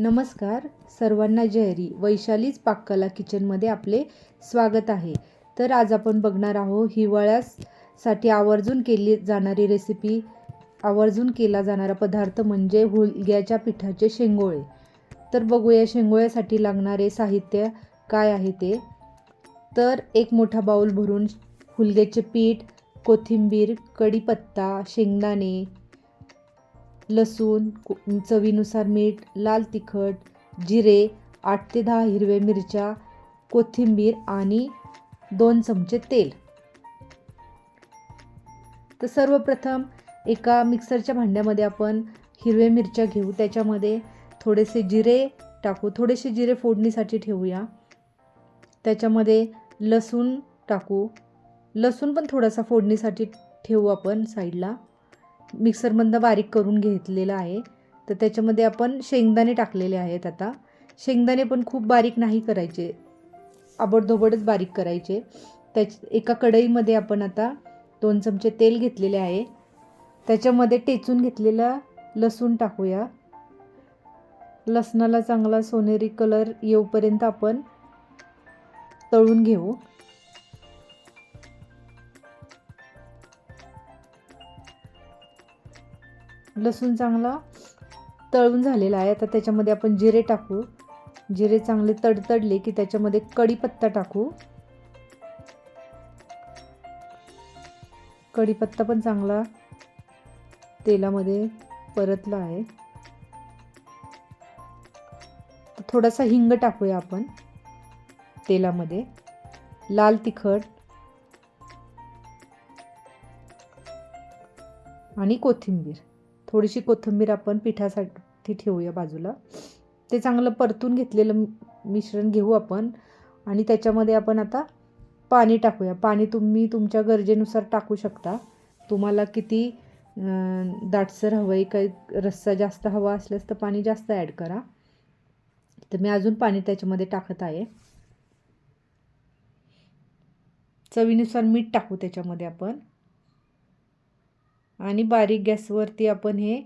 नमस्कार सर्वांना जयरी वैशालीच पाककला किचनमध्ये आपले स्वागत आहे. तर आज आपण बघणार आहोत हिवाळ्यासाठी आवर्जून केली जाणारी रेसिपी आवर्जून केला जाणारा पदार्थ म्हणजे हुलग्याच्या पिठाचे शेंगोळे. तर बघूया शेंगोळ्यासाठी लागणारे साहित्य काय आहे ते. तर एक मोठा बाऊल भरून हुलग्याचे पीठ कोथिंबीर कढीपत्ता शेंगदाणे लसूण चवीनुसार मीठ लाल तिखट जिरे आठ ते दहा हिरव्या मिरच्या कोथिंबीर आणि दोन चमचे तेल. तर सर्वप्रथम एका मिक्सरच्या भांड्यामध्ये आपण हिरव्या मिरच्या घेऊ. त्याच्यामध्ये थोडेसे जिरे टाकू. थोडेसे जिरे फोडणीसाठी ठेवूया. त्याच्यामध्ये लसूण टाकू. लसूण पण थोडासा फोडणीसाठी ठेवू आपण साईडला. मिक्सरमधनं बारीक करून घेतलेलं आहे. तर त्याच्यामध्ये आपण शेंगदाणे टाकलेले आहेत आता. शेंगदाणे पण खूप बारीक नाही करायचे. आबडधोबडच बारीक करायचे. त्याच एका कढईमध्ये आपण आता दोन चमचे तेल घेतलेले आहे. त्याच्यामध्ये टेचून घेतलेला लसूण टाकूया. लसणाला चांगला सोनेरी कलर येऊपर्यंत आपण तळून घेऊ. लसूण चांगला तळून झालेला आहे. आता त्याच्यामध्ये आपण जिरे टाकू. जिरे चांगले तडतडले की त्याच्यामध्ये कढीपत्ता टाकू. कढीपत्ता पण चांगला तेलामध्ये परतला आहे. थोडासा हिंग टाकूया आपण तेलामध्ये. लाल तिखट आणि कोथिंबीर. थोडीशी कोथिंबीर आपण पिठासाठी ठेवूया बाजूला. ते चांगलं परतून घेतलेलं मिश्रण घेऊ आपण. आणि त्याच्यामध्ये आपण आता पाणी टाकूया. पाणी तुम्ही तुमच्या गरजेनुसार टाकू शकता. तुम्हाला किती दाटसर हवं आहे काही रस्सा जास्त हवा असल्यास तर पाणी जास्त ॲड करा. तर मी अजून पाणी त्याच्यामध्ये टाकत आहे. चवीनुसार मीठ टाकू त्याच्यामध्ये आपण. आणि बारीक गॅसवरती आपण हे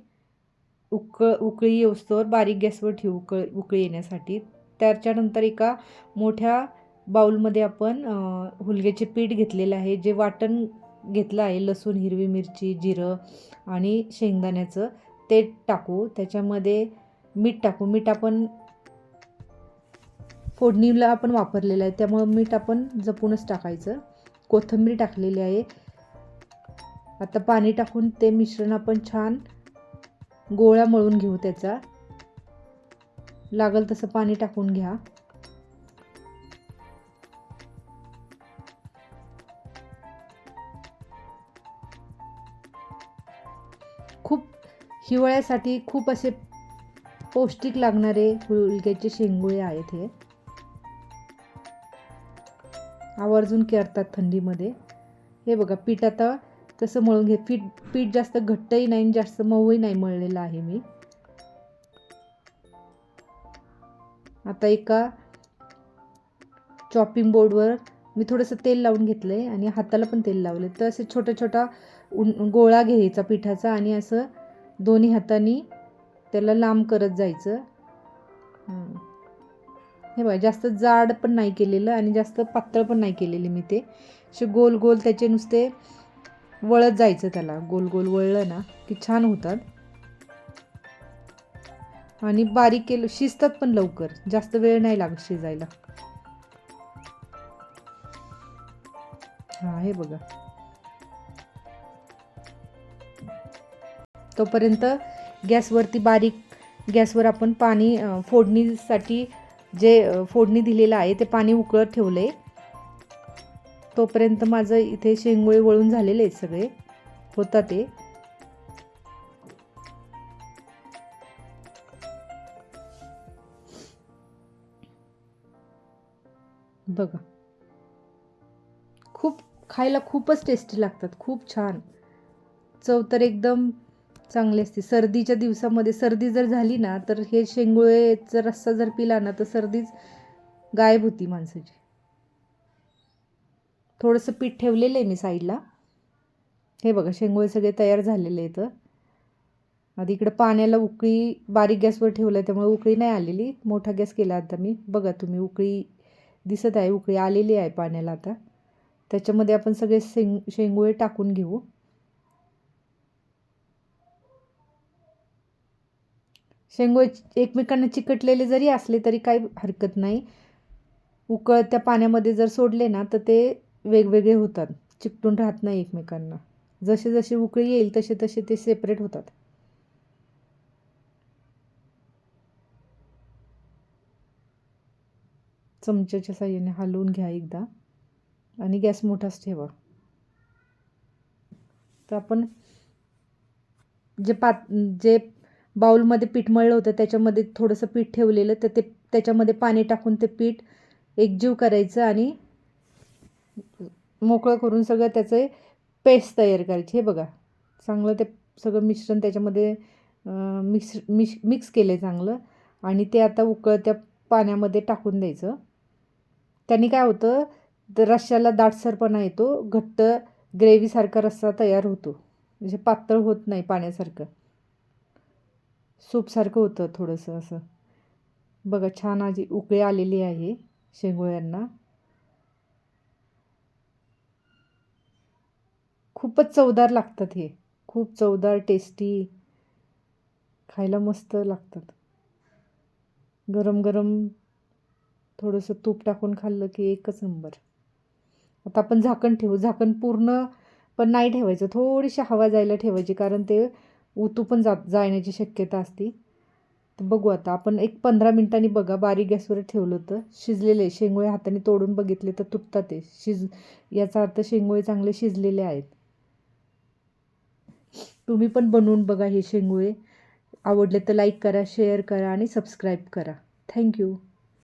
उकळ उकळी येऊस्तोवर बारीक गॅसवर ठेवू उकळ उकळी येण्यासाठी. त्याच्यानंतर एका मोठ्या बाऊलमध्ये आपण हुलग्याचे पीठ घेतलेलं आहे. जे वाटण घेतलं आहे लसूण हिरवी मिरची जिरं आणि शेंगदाण्याचं ते टाकू. त्याच्यामध्ये मीठ टाकू. मीठ आपण फोडणीला आपण वापरलेलं आहे. त्यामुळं मीठ आपण जपूनच टाकायचं. कोथिंबीर टाकलेली आहे. आता पाणी टाकून ते मिश्रण आपण छान गोळा मळून घेऊ त्याचा. लागल तसं पाणी टाकून घ्या. खूप हिवाळ्यासाठी खूप असे पौष्टिक लागणारे हुलग्याचे शेंगुळे आहेत हे. आवर्जून करतात थंडीमध्ये. हे बघा पीठ आता तसं मळून घे पीठ पीठ जास्त घट्टही नाही जास्त मऊही नाही मळलेलं आहे मी. आता एका चॉपिंग बोर्डवर मी थोडंसं तेल लावून घेतलं आहे आणि हाताला पण तेल लावलं तर असं छोटा छोटा उन गोळा घ्यायचा पिठाचा आणि असं दोन्ही हाताने त्याला लांब करत जायचं. हे बघा जास्त जाड पण नाही केलेलं आणि जास्त पातळ पण नाही केलेली मी ते. असे गोल गोल त्याचे नुसते वळत जायचं त्याला. गोल गोल वळलं ना की छान होतात. आणि बारीक केलं शिजतात पण लवकर. जास्त वेळ नाही लागत शिजायला. हा हे बघा. तोपर्यंत गॅसवरती बारीक गॅसवर आपण पाणी फोडणीसाठी जे फोडणी दिलेलं आहे ते पाणी उकळत ठेवलं आहे तोपर्यंत माझं इथे शेंगोळे वळून झालेले आहेत सगळे. होतात ते. बघा. खूप खायला खूपच टेस्टी लागतात. खूप छान. चव तर एकदम चांगली असते. सर्दीच्या दिवसामध्ये सर्दी जर झाली ना तर हे शेंगोळेचा रस्सा जर पिला ना तर सर्दीच गायब होती माणसाची. थोडंसं पीठ ठेवलेलं आहे मी साईडला. हे बघा शेंगोळे सगळे तयार झालेले आहेत. आधी इकडं पाण्याला उकळी बारीक गॅसवर ठेवलं आहे त्यामुळे उकळी नाही आलेली. मोठा गॅस केला आता मी. बघा तुम्ही उकळी दिसत आहे उकळी आलेली आहे पाण्याला आता. त्याच्यामध्ये आपण सगळे शेंग शेंगोळे टाकून घेऊ. शेंगोळे एकमेकांना चिकटलेले जरी असले तरी काही हरकत नाही. उकळत्या पाण्यामध्ये जर सोडले ना तर ते वेगवेगळे होतात. चिकटून राहत नाही एकमेकांना. जसे जसे उकळी येईल तसे तसे ते सेपरेट होतात. चमच्याच्या साह्याने हलवून घ्या एकदा आणि गॅस मोठाच ठेवा. तर आपण जे पात जे बाऊलमध्ये पीठ मळलं होतं त्याच्यामध्ये थोडंसं पीठ ठेवलेलं तर ते त्याच्यामध्ये पाणी टाकून ते पीठ एकजीव करायचं आणि मोकळं करून सगळं त्याचं पेस्ट तयार करायची. हे बघा चांगलं ते सगळं मिश्रण त्याच्यामध्ये मिक्स मिश मिक्स केलं आहे चांगलं. आणि ते आता उकळत्या पाण्यामध्ये टाकून द्यायचं. त्यांनी काय होतं तर रश्श्याला दाटसरपणा येतो घट्ट ग्रेव्हीसारखा रस्सा तयार होतो. म्हणजे पातळ होत नाही पाण्यासारखं. सूपसारखं होतं थोडंसं असं. बघा छान आजी उकळी आलेली आहे शेंगोळ्यांना. खूपच चवदार लागतात हे. खूप चवदार टेस्टी खायला मस्त लागतात. गरम गरम थोडंसं तूप टाकून खाल्लं की एकच नंबर. आता आपण झाकण ठेवू. झाकण पूर्ण पण नाही ठेवायचं. थोडीशी हवा जायला ठेवायची कारण ते उतू पण जा जाण्याची शक्यता असते. तर बघू आता. आपण एक पंधरा मिनटांनी बघा. बारीक गॅसवर ठेवलं होतं. शिजलेले. शेंगोळे हाताने तोडून बघितले तर तुटतात ते. शिज याचा अर्थ शेंगोळे चांगले शिजलेले आहेत. तुम्ही पण बनवून बघा हे शेंगुळे. आवडले तर लाईक करा शेअर करा आणि सबस्क्राईब करा. थँक्यू